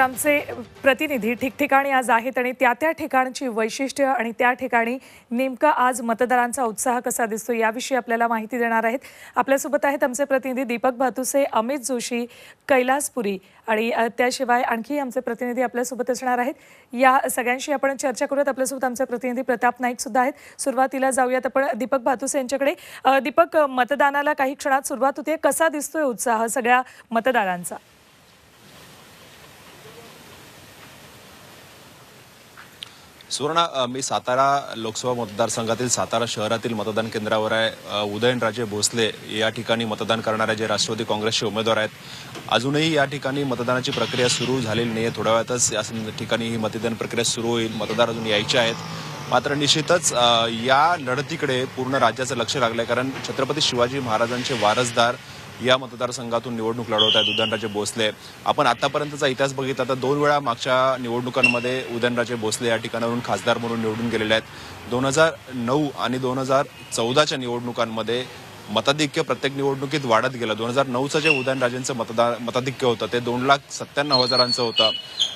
आमचे प्रतिनिधी ठिकठिकाणी आज आहेत आणि त्या त्या ठिकाणची वैशिष्ट्य आणि त्या ठिकाणी नेमका आज मतदारांचा उत्साह कसा दिसतो याविषयी आपल्याला माहिती देणार आहेत. आपल्यासोबत आहेत आमचे प्रतिनिधी दीपक भातुसे अमित जोशी कैलासपुरी आणि त्याशिवाय आणखी आमचे प्रतिनिधी आपल्यासोबत असणार आहेत. या सगळ्यांशी आपण चर्चा करूयात. आपल्यासोबत आमचे प्रतिनिधी प्रताप नाईक सुद्धा आहेत. सुरुवातीला जाऊयात आपण दीपक भातुसे यांच्याकडे. दीपक मतदानाला काही क्षणात सुरुवात होते कसा दिसतोय उत्साह सगळ्या मतदारांचा? सुवर्णा मी सातारा लोकसभा मतदारसंघातील सातारा शहरातील मतदान केंद्रावर आहे. उदयनराजे भोसले या ठिकाणी मतदान करणारे जे राष्ट्रवादी काँग्रेसचे उमेदवार आहेत अजूनही या ठिकाणी मतदानाची प्रक्रिया सुरू झालेली नाही थोड्या वेळातच या सं- ठिकाणी ही मतदान प्रक्रिया सुरू होईल. मतदार अजून यायचे आहेत. मात्र निश्चितच या लढतीकडे पूर्ण राज्याचं लक्ष लागलं आहे कारण छत्रपती शिवाजी महाराजांचे वारसदार या मतदारसंघातून निवडणूक लढवत आहेत उदयनराजे भोसले. आपण आतापर्यंतचा इतिहास बघितला तर दोन वेळा मागच्या निवडणुकांमध्ये उदयनराजे भोसले या ठिकाणावरून खासदार म्हणून निवडून गेलेले आहेत. दोन हजार नऊ आणि दोन हजार चौदाच्या निवडणुकांमध्ये मताधिक्य प्रत्येक निवडणुकीत वाढत गेलं. दोन हजार नऊचं जे उदयनराजेंचं मतदार मताधिक्य होतं ते दोन लाख सत्त्याण्णव हजारांचं होतं.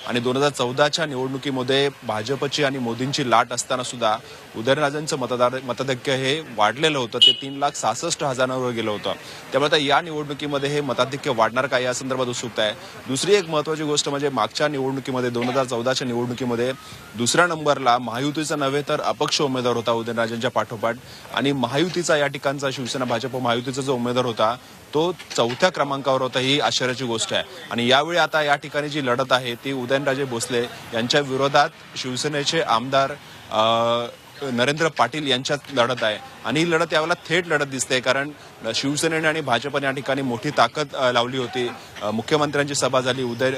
आणि दोन हजार चौदाच्या निवडणुकीमध्ये भाजपची आणि मोदींची लाट असताना सुद्धा उदयनराजांचं मतदार मताधिक्य हे वाढलेलं होतं. ते तीन लाख सहासष्ट हजारांवर गेलं होतं. त्यामुळे आता या निवडणुकीमध्ये हे मताधिक्य वाढणार का या संदर्भात उत्सुकता आहे. दुसरी एक महत्वाची गोष्ट म्हणजे मागच्या निवडणुकीमध्ये दोन हजार चौदाच्या निवडणुकीमध्ये दुसऱ्या नंबरला महायुतीचा नव्हे तर अपक्ष उमेदवार होता उदयनराजांच्या पाठोपाठ. आणि महायुतीचा या ठिकाणचा शिवसेना भाजप महायुतीचा जो उमेदवार होता तो चौथ्या क्रमांकावर होता ही आश्चर्याची गोष्ट आहे. आणि यावेळी आता या ठिकाणी जी लढत आहे ती उदयनराजे भोसले यांच्या विरोधात शिवसेनेचे आमदार नरेंद्र पाटील यांच्यात लढत आहे. आणि ही लढत यावेळेला थेट लढत दिसते कारण शिवसेनेने आणि भाजपने या ठिकाणी मोठी ताकद लावली होती. मुख्यमंत्र्यांची सभा झाली उदय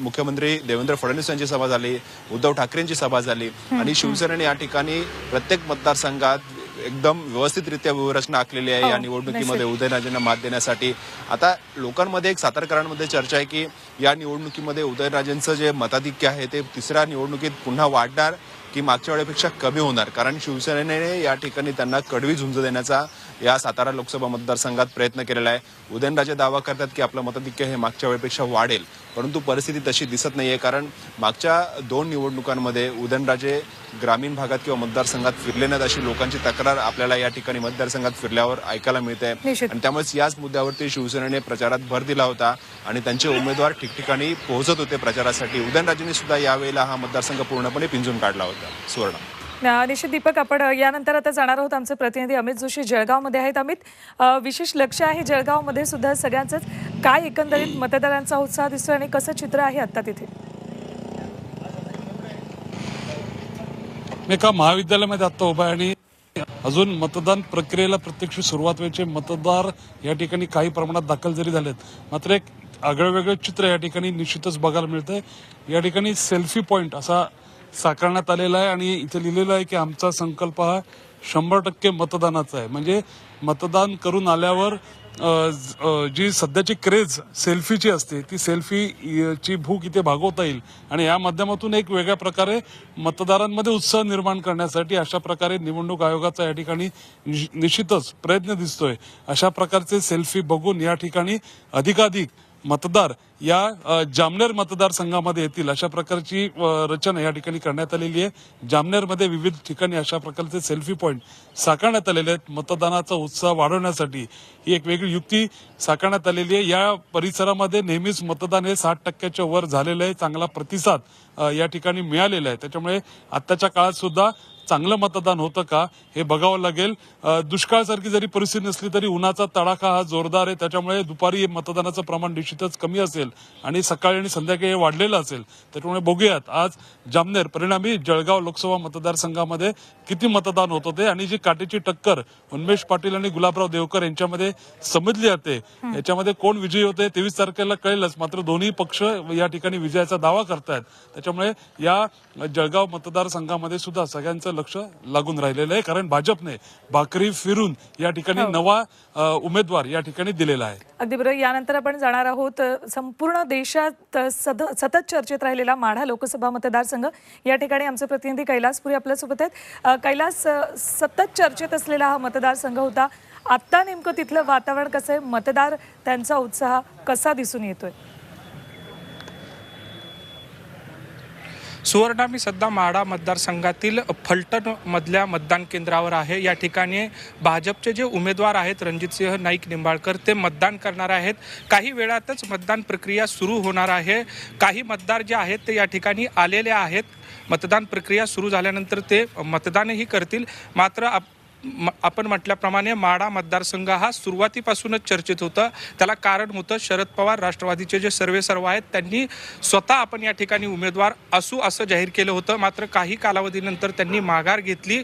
मुख्यमंत्री देवेंद्र फडणवीस यांची सभा झाली उद्धव ठाकरेंची सभा झाली. आणि शिवसेनेने या ठिकाणी प्रत्येक मतदारसंघात एकदम व्यवस्थितरित्या व्यूहरचना आखलेली आहे या हो, निवडणुकीमध्ये उदयनराजेंना मात देण्यासाठी. आता लोकांमध्ये एक सातारकरांमध्ये चर्चा आहे की या निवडणुकीमध्ये उदयनराजेंचं जे मताधिक्य आहे ते तिसऱ्या निवडणुकीत पुन्हा वाढणार की मागच्या वेळेपेक्षा कमी होणार? कारण शिवसेनेने या ठिकाणी त्यांना कडवी झुंज देण्याचा या सातारा लोकसभा मतदारसंघात प्रयत्न केलेला आहे. उदयनराजे दावा करतात की आपलं मताधिक्य हे मागच्या वेळेपेक्षा वाढेल परंतु परिस्थिती तशी दिसत नाहीये. कारण मागच्या दोन निवडणुकांमध्ये उदयनराजे ग्रामीण भागात किंवा मतदारसंघात फिरले नाहीत अशी लोकांची तक्रार आपल्याला या ठिकाणी मतदारसंघात फिरल्यावर ऐकायला मिळते. आणि त्यामुळेच याच मुद्द्यावरती शिवसेनेने प्रचारात भर दिला होता आणि त्यांचे उमेदवार ठिकठिकाणी पोहोचत होते प्रचारासाठी. उदयनराजेंनी सुद्धा यावेळेला हा मतदारसंघ पूर्णपणे पिंजून काढला होता. सुवर्ण. निश्चित दीपक आपण यानंतर आता जाणार आहोत आमचे प्रतिनिधी अमित जोशी. जळगावमध्ये आहेत अमित. विशेष लक्ष आहे जळगावमध्ये सुद्धा सगळ्यांचंच. काय एकंदरीत मतदारांचा उत्साह दिसतोय आणि कसं चित्र आहे आता तिथे? मी एका महाविद्यालयामध्ये आत्ता उभा आहे आणि अजून मतदान प्रक्रियेला प्रत्यक्ष सुरुवात व्हायचे. मतदार या ठिकाणी काही प्रमाणात दाखल जरी झालेत मात्र एक आगळं वेगळं चित्र या ठिकाणी निश्चितच बघायला मिळतंय. या ठिकाणी सेल्फी पॉईंट असा साकारण्यात आलेला आहे आणि इथे लिहिलेलं आहे की आमचा संकल्प हा शंभर टक्के मतदानाचा आहे. म्हणजे मतदान करून आल्यावर जी सध्याची क्रेज सेल्फीची असते ती सेल्फीची भूक इथे भागवता येईल. आणि या माध्यमातून एक वेगळ्या प्रकारे मतदारांमध्ये उत्साह निर्माण करण्यासाठी अशा प्रकारे निवडणूक आयोगाचा या ठिकाणी निश्चितच प्रयत्न दिसतोय. अशा प्रकारचे सेल्फी बघून या ठिकाणी अधिकाधिक मतदार या जामनेर मतदारसंघामध्ये येतील अशा प्रकारची रचना या ठिकाणी करण्यात आलेली आहे. जामनेरमध्ये विविध ठिकाणी अशा प्रकारचे सेल्फी पॉईंट साकारण्यात आलेले आहेत. मतदानाचा उत्साह वाढवण्यासाठी ही एक वेगळी युक्ती साकारण्यात आलेली आहे. या परिसरामध्ये नेहमीच मतदान हे साठ टक्क्याच्या वर झालेलं आहे. चांगला प्रतिसाद या ठिकाणी मिळालेला आहे. त्याच्यामुळे आत्ताच्या काळात सुद्धा चांगलं मतदान होतं का हे बघावं लागेल. दुष्काळासारखी जरी परिस्थिती नसली तरी उन्हाचा तडाखा हा जोरदार आहे. त्याच्यामुळे दुपारी मतदानाचं प्रमाण निश्चितच कमी असेल आणि सकाळी आणि संध्याकाळी हे वाढलेलं असेल. त्याच्यामुळे बघूयात. आज जामनेर परिणामी जळगाव लोकसभा मतदारसंघामध्ये किती मतदान होत होते आणि जी काटेची टक्कर उन्मेष पाटील आणि गुलाबराव देवकर यांच्यामध्ये समजली जाते याच्यामध्ये कोण विजयी होते तेवीस तारखेला कळेलच. मात्र दोन्ही पक्ष या ठिकाणी विजयाचा दावा करतायत. त्याच्यामुळे या जळगाव मतदारसंघामध्ये सुद्धा सगळ्यांचं लक्ष लागून राहिलेलं आहे. कारण भाजपने भाकरी फिरून या ठिकाणी नवा अ, उमेदवार या ठिकाणी दिलेला आहे. अगदी बरं यानंतर आपण जाणार आहोत संपूर्ण देशात सद सतत चर्चेत राहिलेला माढा लोकसभा मतदारसंघ. या ठिकाणी आमचे प्रतिनिधी कैलासपुरी आपल्यासोबत आहेत. कैलास सतत चर्चेत असलेला हा मतदारसंघ होता. आत्ता नेमकं तिथलं वातावरण कसं आहे? मतदार त्यांचा उत्साह कसा दिसून येतोय? सुवर्णा मी सध्या माडा मतदारसंघातील फलटण मधल्या मतदान केंद्रावर आहे. या ठिकाणी भाजपचे जे उमेदवार आहेत रणजितसिंह नाईक निंबाळकर ते मतदान करणार आहेत. काही वेळातच मतदान प्रक्रिया सुरू होणार आहे. काही मतदार जे आहेत ते या ठिकाणी आलेले आहेत. मतदान प्रक्रिया सुरू झाल्यानंतर ते मतदानही करतील. मात्र आप आपण म्हटल्याप्रमाणे माढा मतदारसंघ हा सुरुवातीपासूनच चर्चेत होतं. त्याला कारण होतं शरद पवार राष्ट्रवादीचे जे सर्वे सर्व आहेत त्यांनी स्वतः आपण या ठिकाणी उमेदवार असू असं जाहीर केलं होतं. मात्र काही कालावधीनंतर त्यांनी माघार घेतली.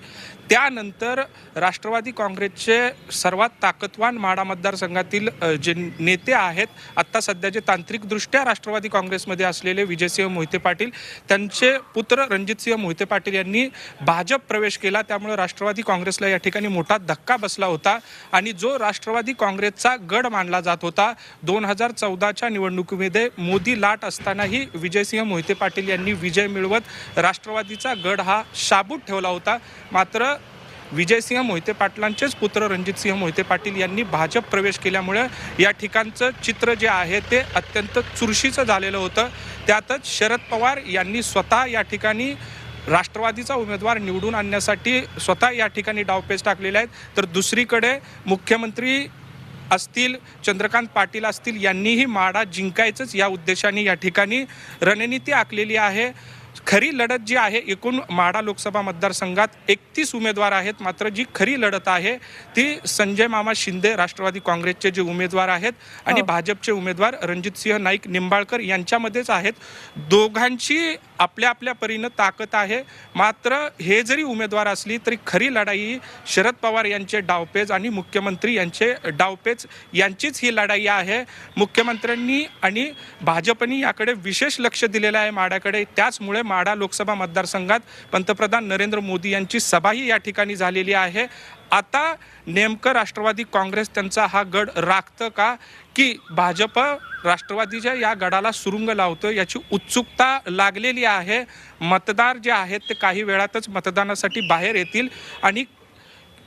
त्यानंतर राष्ट्रवादी काँग्रेसचे सर्वात ताकदवान माढा मतदारसंघातील जे नेते आहेत आत्ता सध्या जे तांत्रिकदृष्ट्या राष्ट्रवादी काँग्रेसमध्ये असलेले विजयसिंह मोहिते पाटील त्यांचे पुत्र रणजितसिंह मोहिते पाटील यांनी भाजप प्रवेश केला. त्यामुळे राष्ट्रवादी काँग्रेसला या ठिकाणी ठिकाणी मोठा धक्का बसला होता आणि जो राष्ट्रवादी काँग्रेसचा गड मानला जात होता. दोन हजार चौदाच्या निवडणुकीमध्ये मोदी लाट असतानाही विजयसिंह मोहिते पाटील यांनी विजय मिळवत राष्ट्रवादीचा गड हा शाबूत ठेवला होता. मात्र विजयसिंह मोहिते पाटलांचेच पुत्र रणजितसिंह मोहिते पाटील यांनी भाजप प्रवेश केल्यामुळे या ठिकाणचं चित्र जे आहे ते अत्यंत चुरशीचं झालेलं होतं. त्यातच शरद पवार यांनी स्वतः या ठिकाणी राष्ट्रवादीचा उमेदवार निवडून आणण्यासाठी स्वतः या ठिकाणी डावपेच टाकलेले आहेत. तर दुसरीकडे मुख्यमंत्री असतील चंद्रकांत पाटील असतील यांनीही माडा जिंकायचंच या उद्देशाने या ठिकाणी रणनीती आखलेली आहे. खरी लढत जी आहे एकूण माढा लोकसभा मतदारसंघात एकतीस उमेदवार आहेत. मात्र जी खरी लढत आहे ती संजय मामा शिंदे राष्ट्रवादी काँग्रेसचे जे उमेदवार आहेत आणि हो. भाजपचे उमेदवार रणजितसिंह नाईक निंबाळकर यांच्यामध्येच आहेत. दोघांची आपल्या आपल्या परीनं ताकद आहे. मात्र हे जरी उमेदवार असली तरी खरी लढाई शरद पवार यांचे डावपेज आणि मुख्यमंत्री यांचे डावपेज यांचीच ही लढाई आहे. मुख्यमंत्र्यांनी आणि भाजपनी याकडे विशेष लक्ष दिलेलं आहे माडाकडे त्याचमुळे माढा लोकसभा मतदारसंघात पंतप्रधान नरेंद्र मोदी यांची सभाही या ठिकाणी झालेली आहे. आता नेमकं राष्ट्रवादी काँग्रेस त्यांचा हा गड राखतं का? की भाजप राष्ट्रवादीच्या या गडाला सुरुंग लावतो याची उत्सुकता लागलेली आहे. मतदार जे आहेत ते काही वेळातच मतदानासाठी बाहेर येतील आणि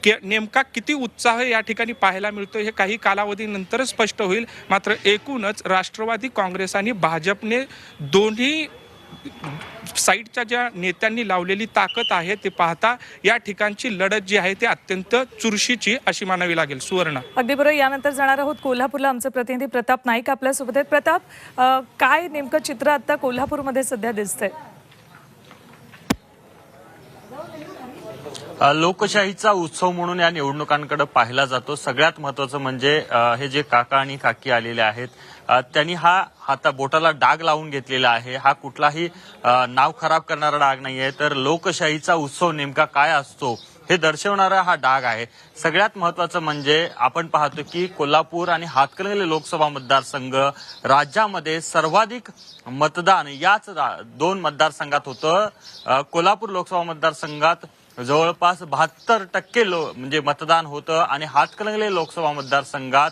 के नेमका किती उत्साह या ठिकाणी पाहायला मिळतो हे काही कालावधीनंतरच स्पष्ट होईल. मात्र एकूणच राष्ट्रवादी काँग्रेस आणि भाजपने दोन्ही साईडच्या ज्या नेत्यांनी लावलेली ताकद आहे ते पाहता या ठिकाणची लढत जी आहे ती अत्यंत चुरशीची अशी मानावी लागेल. सुवर्ण. अगदी बरोबर. यानंतर जाणार आहोत कोल्हापूरला आमचे प्रतिनिधी प्रताप नाईक आपल्यासोबत आहेत. प्रताप काय नेमकं चित्र आता कोल्हापूरमध्ये सध्या दिसतंय? अ, लोकशाहीचा उत्सव म्हणून या निवडणुकांकडे पाहिला जातो. सगळ्यात महत्वाचं म्हणजे हे जे काका आणि काकी आलेले आहेत त्यांनी हा हाता बोटाला डाग लावून घेतलेला आहे. हा कुठलाही नाव खराब करणारा डाग नाहीये. तर लोकशाहीचा उत्सव नेमका काय असतो हे दर्शवणारा हा डाग आहे. सगळ्यात महत्वाचं म्हणजे आपण पाहतो की कोल्हापूर आणि हातकणंगले लोकसभा मतदारसंघ राज्यामध्ये सर्वाधिक मतदान याच रा- दोन मतदारसंघात होतं. कोल्हापूर लोकसभा मतदारसंघात जवळपास बहात्तर टक्के लो म्हणजे मतदान होतं आणि हातकणंगले लोकसभा मतदारसंघात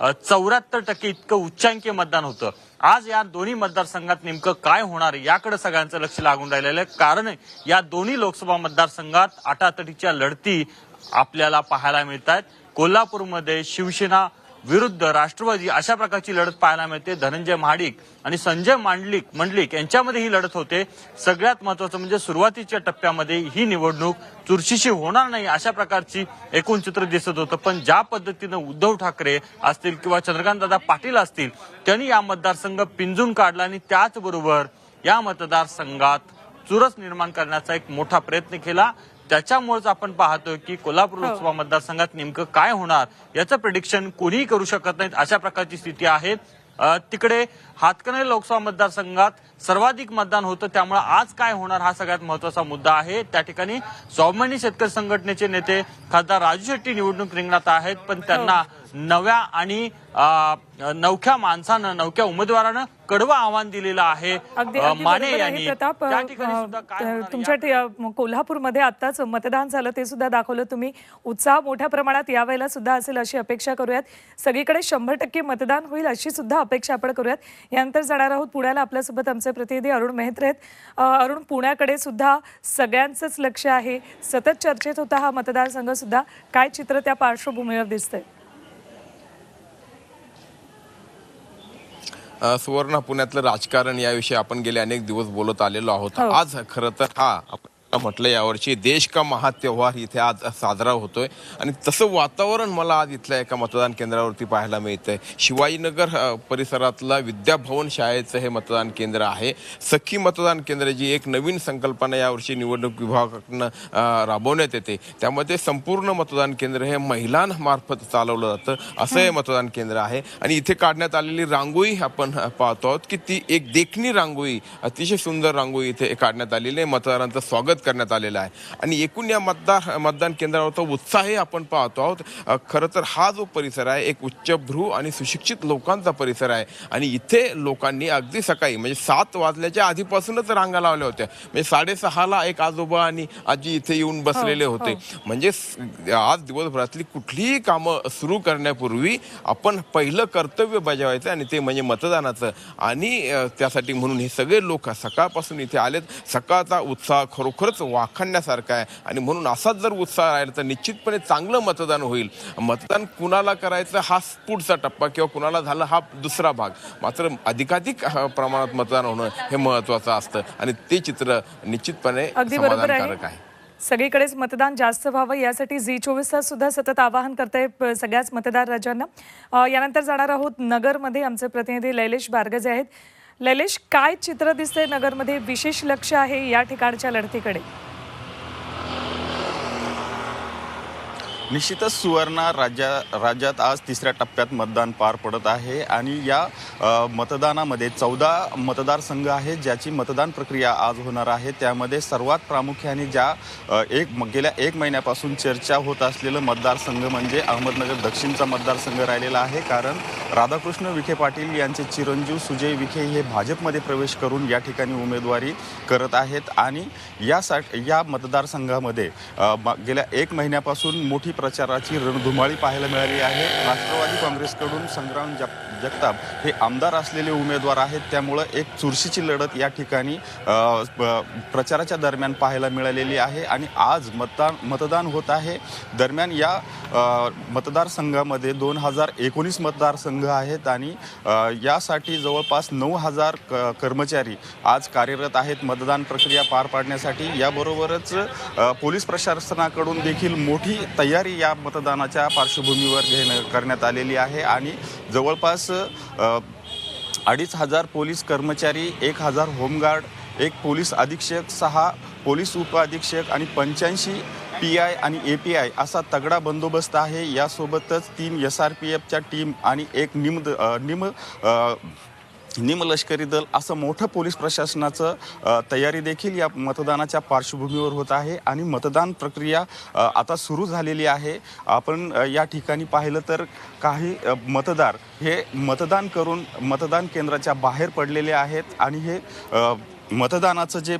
चौऱ्याहत्तर टक्के इतकं उच्चांकीय मतदान होतं. आज या दोन्ही मतदारसंघात नेमकं काय होणार याकडे सगळ्यांचं लक्ष लागून राहिलेलं आहे. कारण या दोन्ही लोकसभा मतदारसंघात आटातटीच्या लढती आपल्याला पाहायला मिळत आहेत कोल्हापूरमध्ये शिवसेना विरुद्ध राष्ट्रवादी अशा प्रकारची लढत पाहायला मिळते. धनंजय महाडिक आणि संजय मांडलिक मंडलिक यांच्यामध्ये ही लढत होते. सगळ्यात महत्वाचं म्हणजे सुरुवातीच्या टप्प्यामध्ये ही निवडणूक चुरशीशी होणार नाही अशा प्रकारची एकूण चित्र दिसत होतं. पण ज्या पद्धतीनं उद्धव ठाकरे असतील किंवा चंद्रकांतदादा पाटील असतील त्यांनी या मतदारसंघ पिंजून काढला आणि त्याचबरोबर या मतदारसंघात चुरस निर्माण करण्याचा एक मोठा प्रयत्न केला. त्याच्यामुळेच आपण पाहतोय की कोल्हापूर लोकसभा मतदारसंघात नेमकं काय होणार याचं प्रिडिक्शन कोणीही करू शकत नाहीत अशा प्रकारची स्थिती आहे. तिकडे हातकणंगले लोकसभा मतदारसंघात सर्वाधिक मतदान होतं त्यामुळे आज काय होणार हा सगळ्यात महत्त्वाचा मुद्दा आहे. त्या ठिकाणी स्वाभिमानी शेतकरी संघटनेचे नेते खासदार राजू शेट्टी निवडणूक रिंगणात आहेत पण त्यांना नव्या आणि नवख्या माणसानं नवख्या उमेदवारानं कडवं आव्हान दिलेलं आहे. माने यांनी. प्रताप. तुमच्या कोल्हापूरमध्ये आताच मतदान झालं ते सुद्धा दाखवलं तुम्ही. उत्साह मोठ्या प्रमाणात यावेळेला सुद्धा असेल अशी अपेक्षा करूयात. सगळीकडे शंभर टक्के मतदान होईल अशी सुद्धा अपेक्षा आपण करूयात. यानंतर जाणार आहोत पुण्याला. आपल्यासोबत आमचे प्रतिनिधी अरुण मेहत्रे आहेत. अरुण पुण्याकडे सुद्धा सगळ्यांचंच लक्ष आहे. सतत चर्चेत होता हा मतदारसंघ सुद्धा. काय चित्र त्या पार्श्वभूमीवर दिसतंय? सुवर्ण पुण्यातलं राजकारण याविषयी आपण गेले अनेक दिवस बोलत आलेलो आहोत. हो. आज खरं तर हा म्हटलं यावर्षी देश का महात्यौहार इथे आज साजरा होतोय. आणि तसं वातावरण मला आज इथल्या एका मतदान केंद्रावरती पाहायला मिळतंय. शिवाजीनगर परिसरातला विद्याभवन शाळेचं हे मतदान केंद्र आहे. सखी मतदान केंद्र जी एक नवीन संकल्पना यावर्षी निवडणूक विभागाकडनं राबवण्यात येते. त्यामध्ये संपूर्ण मतदान केंद्र हे महिलांमार्फत चालवलं जातं. असं हे मतदान केंद्र आहे. आणि इथे काढण्यात आलेली रांगोळी आपण पाहतो आहोत की ती एक देखणी रांगोळी अतिशय सुंदर रांगोळी इथे काढण्यात आलेली आहे. मतदारांचं स्वागत करण्यात आलेलं आहे. आणि एकूण या मतदार मतदान केंद्रावरचा उत्साहही आपण पाहतो आहोत. खरं तर हा जो परिसर आहे एक उच्चभ्रू आणि सुशिक्षित लोकांचा परिसर आहे. आणि इथे लोकांनी अगदी सकाळी म्हणजे सात वाजल्याच्या आधीपासूनच रांगा लावल्या होत्या. म्हणजे साडेसहाला एक आजोबा आणि आजी इथे येऊन बसलेले होते. म्हणजे आज दिवसभरातली कुठलीही कामं सुरू करण्यापूर्वी आपण पहिलं कर्तव्य बजावायचं आणि ते म्हणजे मतदानाचं. आणि त्यासाठी म्हणून हे सगळे लोक सकाळपासून इथे आलेत. सकाळचा उत्साह खरोखरच वाखाणण्यासारखा आहे. आणि म्हणून असाच जर उत्साह राहिला तर निश्चितपणे चांगलं मतदान होईल. मतदान कुणाला करायचं हा पुढचा टप्पा किंवा कुणाला झालं हा दुसरा भाग. मात्र अधिकाधिक प्रमाणात मतदान होणं हे महत्वाचं असतं. आणि ते चित्र निश्चितपणे अगदी बरोबर समाधानकारक आहे. सगळीकडेच मतदान जास्त व्हावं यासाठी झी चोवीस तास सुद्धा सतत आवाहन करताय प- सगळ्याच मतदार राजांना. यानंतर जाणार आहोत नगरमध्ये आमचे प्रतिनिधी लैलेश बारगजे आहेत. ललेश काय चित्र दिसतंय नगरमध्ये? विशेष लक्ष आहे या ठिकाणच्या लढतीकडे. निश्चितच सुवर्ण राज्या राज्यात आज तिसऱ्या टप्प्यात मतदान पार पडत आहे आणि या मतदानामध्ये चौदा मतदारसंघ आहेत ज्याची मतदान प्रक्रिया आज होणार आहे. त्यामध्ये सर्वात प्रामुख्याने ज्या एक गेल्या एक महिन्यापासून चर्चा होत असलेलं मतदारसंघ म्हणजे अहमदनगर दक्षिणचा मतदारसंघ राहिलेला आहे. कारण राधाकृष्ण विखे पाटील यांचे चिरंजीव सुजय विखे हे भाजपमध्ये प्रवेश करून या ठिकाणी उमेदवारी करत आहेत. आणि यासाठी या मतदारसंघामध्ये गेल्या एक महिन्यापासून मोठी प्रचाराची रणधुमाळी पाहायला मिळाली आहे. राष्ट्रवादी काँग्रेसकडून संग्राम जप जगताप हे आमदार असलेले उमेदवार आहेत. त्यामुळं एक चुरशीची लढत या ठिकाणी प्रचाराच्या दरम्यान पाहायला मिळालेली आहे. आणि आज मतदान मतदान होत आहे. दरम्यान या मतदारसंघामध्ये दोन हजार एकोणीस मतदारसंघ आहेत. आणि यासाठी जवळपास नऊ हजार क कर्मचारी आज कार्यरत आहेत मतदान प्रक्रिया पार पाडण्यासाठी. याबरोबरच पोलीस प्रशासनाकडून देखील मोठी तयारी या मतदानाच्या पार्श्वभूमीवर घेणं करण्यात आलेली आहे. आणि जवळपास अडीच हजार पोलीस कर्मचारी एक हजार होमगार्ड एक पोलीस अधीक्षक सहा पोलीस उपअधीक्षक आणि पंच्याऐंशी पी आय आणि ए पी आय असा तगडा बंदोबस्त आहे. यासोबतच तीन एस आर पी एफच्या टीम आणि एक निम निम निमलष्करी दल असं मोठं पोलीस प्रशासनाचं तयारी देखील या मतदानाच्या पार्श्वभूमीवर होत आहे आणि मतदान प्रक्रिया आता सुरू झालेली आहे. आपण या ठिकाणी पाहिलं तर काही मतदार हे मतदान करून मतदान केंद्राच्या बाहेर पडलेले आहेत आणि हे मतदानाचं जे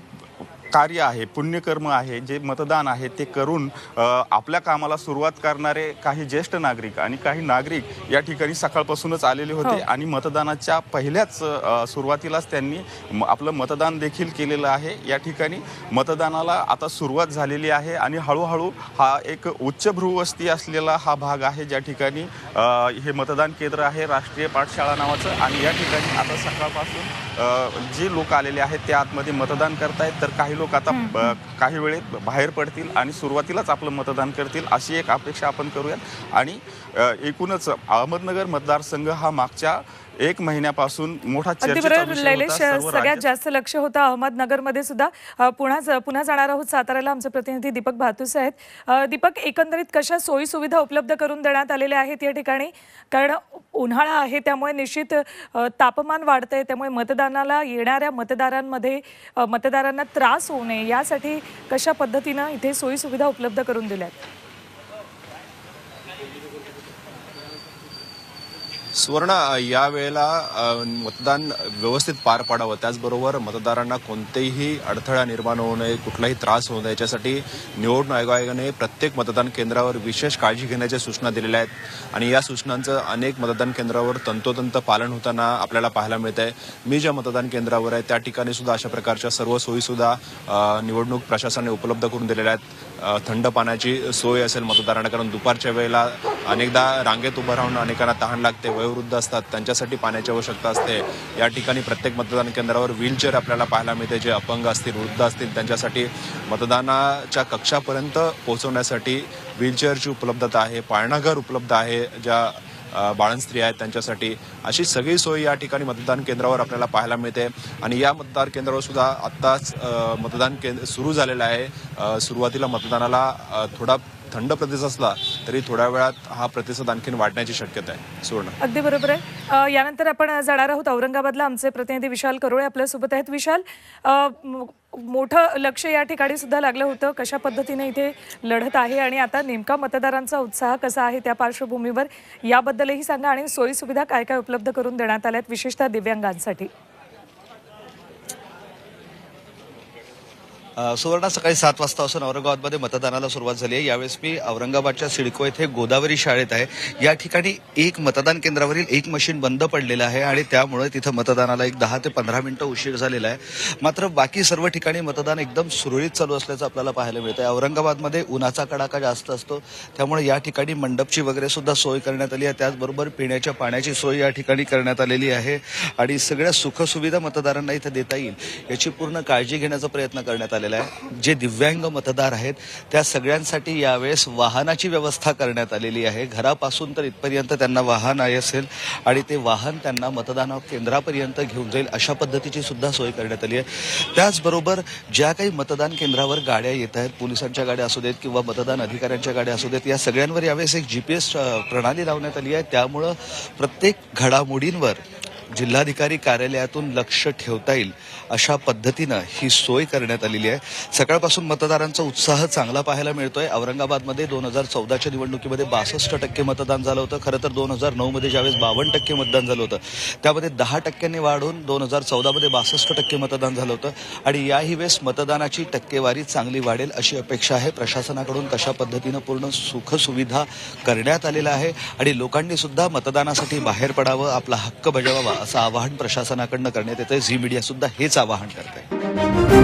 कार्य आहे पुण्यकर्म आहे जे मतदान आहे ते करून आपल्या कामाला सुरुवात करणारे काही ज्येष्ठ नागरिक आणि काही नागरिक या ठिकाणी सकाळपासूनच आलेले होते हो. आणि मतदानाच्या पहिल्याच सुरुवातीलाच त्यांनी म- आपलं मतदान देखील केलेलं आहे या ठिकाणी मतदानाला आता सुरुवात झालेली आहे आणि हळूहळू हा एक उच्चभ्रू वस्ती असलेला हा भाग आहे ज्या ठिकाणी हे मतदान केंद्र आहे राष्ट्रीय पाठशाळा नावाचं आणि या ठिकाणी आता सकाळपासून जे लोक आलेले आहेत ते आतमध्ये मतदान करतायत तर काही लोक आता अ, काही वेळेत बाहेर पडतील आणि सुरुवातीलाच आपलं मतदान करतील अशी एक अपेक्षा आपण करूयात. आणि अ, एकूणच अहमदनगर मतदारसंघ हा मागच्या एक महिन्यापासून मोठा सगळ्यात. जास्त लक्ष होतं अहमदनगरमध्ये सुद्धा. पुन्हा पुन्हा जाणार आहोत साताऱ्याला आमचे प्रतिनिधी दीपक भातुसे आहेत. दीपक एकंदरीत कशा सोयी सुविधा उपलब्ध करून देण्यात आलेल्या आहेत या ठिकाणी? कारण उन्हाळा आहे त्यामुळे निश्चित तापमान वाढतंय त्यामुळे मतदानाला येणाऱ्या मतदारांमध्ये मतदारांना त्रास होऊ नये. यासाठी कशा पद्धतीनं इथे सोयी सुविधा उपलब्ध करून दिल्यात? सुवर्ण या वेळेला मतदान व्यवस्थित पार पाडावं. त्याचबरोबर मतदारांना कोणतेही अडथळा निर्माण होऊ नये कुठलाही त्रास होऊ नये. याच्यासाठी निवडणूक आयोगाने प्रत्येक मतदान केंद्रावर विशेष काळजी घेण्याच्या सूचना दिलेल्या आहेत. आणि या सूचनांचं अनेक मतदान केंद्रावर तंतोतंत पालन होताना आपल्याला पाहायला मिळत आहे मी ज्या मतदान केंद्रावर आहे त्या ठिकाणी सुद्धा अशा प्रकारच्या सर्व सोयीसुद्धा निवडणूक प्रशासनाने उपलब्ध करून दिलेल्या आहेत. थंड पाण्याची सोय असेल मतदारांना कारण दुपारच्या वेळेला अनेकदा रांगेत उभं राहून अनेकांना तहान लागते वयोवृद्ध असतात त्यांच्यासाठी पाण्याची आवश्यकता असते. या ठिकाणी प्रत्येक मतदान केंद्रावर व्हीलचेअर आपल्याला पाहायला मिळते जे अपंग असतील वृद्ध असतील त्यांच्यासाठी मतदानाच्या कक्षापर्यंत पोहोचवण्यासाठी व्हीलचेअरची उपलब्धता आहे पाळणाघर उपलब्ध आहे ज्या बाळण स्त्री आहेत त्यांच्यासाठी. अशी सगळी सोय या ठिकाणी मतदान केंद्रावर आपल्याला पाहायला मिळते. आणि या मतदान केंद्रावर सुद्धा आत्ताच मतदान केंद्र सुरू झालेलं आहे. सुरुवातीला मतदानाला थोडा थंड प्रतिसाद असला तरी थोड्या वेळात हा प्रतिसाद आणखीन वाढण्याची शक्यता आहे. सुवर्ण. अगदी बरोबर आहे. यानंतर आपण जाणार आहोत औरंगाबादला. आमचे प्रतिनिधी विशाल करोळे आपल्यासोबत आहेत. विशाल मोठं लक्ष या ठिकाणी सुद्धा लागलं होतं. कशा पद्धतीने इथे लढत आहे आणि आता नेमका मतदारांचा उत्साह कसा आहे त्या पार्श्वभूमीवर याबद्दलही सांगा आणि सोयी सुविधा काय काय उपलब्ध करून देण्यात आल्यात विशेषतः दिव्यांगांसाठी. सुवर्णा सकाळी सात वाजतापासून औरंगाबादमध्ये मतदानाला सुरुवात झाली आहे. यावेळेस मी औरंगाबादच्या सिडको येथे गोदावरी शाळेत आहे. या ठिकाणी एक मतदान केंद्रावरील एक मशीन बंद पडलेलं आहे आणि त्यामुळे तिथं मतदानाला एक दहा ते पंधरा मिनिटं उशीर झालेला आहे. मात्र बाकी सर्व ठिकाणी मतदान एकदम सुरळीत चालू असल्याचं आपल्याला पाहायला मिळतं आहे औरंगाबादमध्ये उन्हाचा कडाका जास्त असतो. त्यामुळे या ठिकाणी मंडपची वगैरे सुद्धा सोय करण्यात आली आहे. त्याचबरोबर पिण्याच्या पाण्याची सोय या ठिकाणी करण्यात आलेली आहे आणि सगळ्या सुखसुविधा मतदारांना इथं देता येईल याची पूर्ण काळजी घेण्याचा प्रयत्न करण्यात आलेला आहे. जे दिव्यांग मतदार आहेत त्या सगळ्यांसाठी यावेळेस वाहनाची व्यवस्था करण्यात आलेली आहे. घरापासून तर इथपर्यंत त्यांना वाहन आहे असेल आणि ते वाहन त्यांना मतदान केंद्रापर्यंत घेऊन जाईल अशा पद्धतीची सुद्धा सोय करण्यात आली आहे. त्याचबरोबर ज्या काही मतदान केंद्रावर गाड्या येत आहेत पोलिसांच्या गाड्या असू देत किंवा मतदान अधिकाऱ्यांच्या गाड्या असू देत या सगळ्यांवर यावेळेस एक जी पी एस प्रणाली लावण्यात आली आहे. त्यामुळं प्रत्येक घडामोडींवर जिल्हाधिकारी कार्यालयातून लक्ष ठेवता येईल. अशा पद्धतीनं ही सोय करण्यात आलेली आहे. सकाळपासून मतदारांचा उत्साह चांगला पाहायला मिळतोय. औरंगाबादमध्ये दोन हजार चौदाच्या निवडणुकीमध्ये बासष्ट टक्के मतदान झालं होतं. खरं तर दोन हजार नऊमध्ये ज्यावेळेस बावन्न टक्के मतदान झालं होतं त्यामध्ये दहा टक्क्यांनी वाढून दोन हजार चौदामध्ये बासष्ट टक्के मतदान झालं होतं. आणि याही वेळेस मतदानाची टक्केवारी चांगली वाढेल अशी अपेक्षा आहे. प्रशासनाकडून तशा पद्धतीनं पूर्ण सुखसुविधा करण्यात आलेला आहे आणि लोकांनी सुद्धा मतदानासाठी बाहेर पडावं आपला हक्क बजावावा असं आवाहन प्रशासनाकडनं करण्यात येतं झी मीडिया सुद्धा हेच आवाहन करत आहे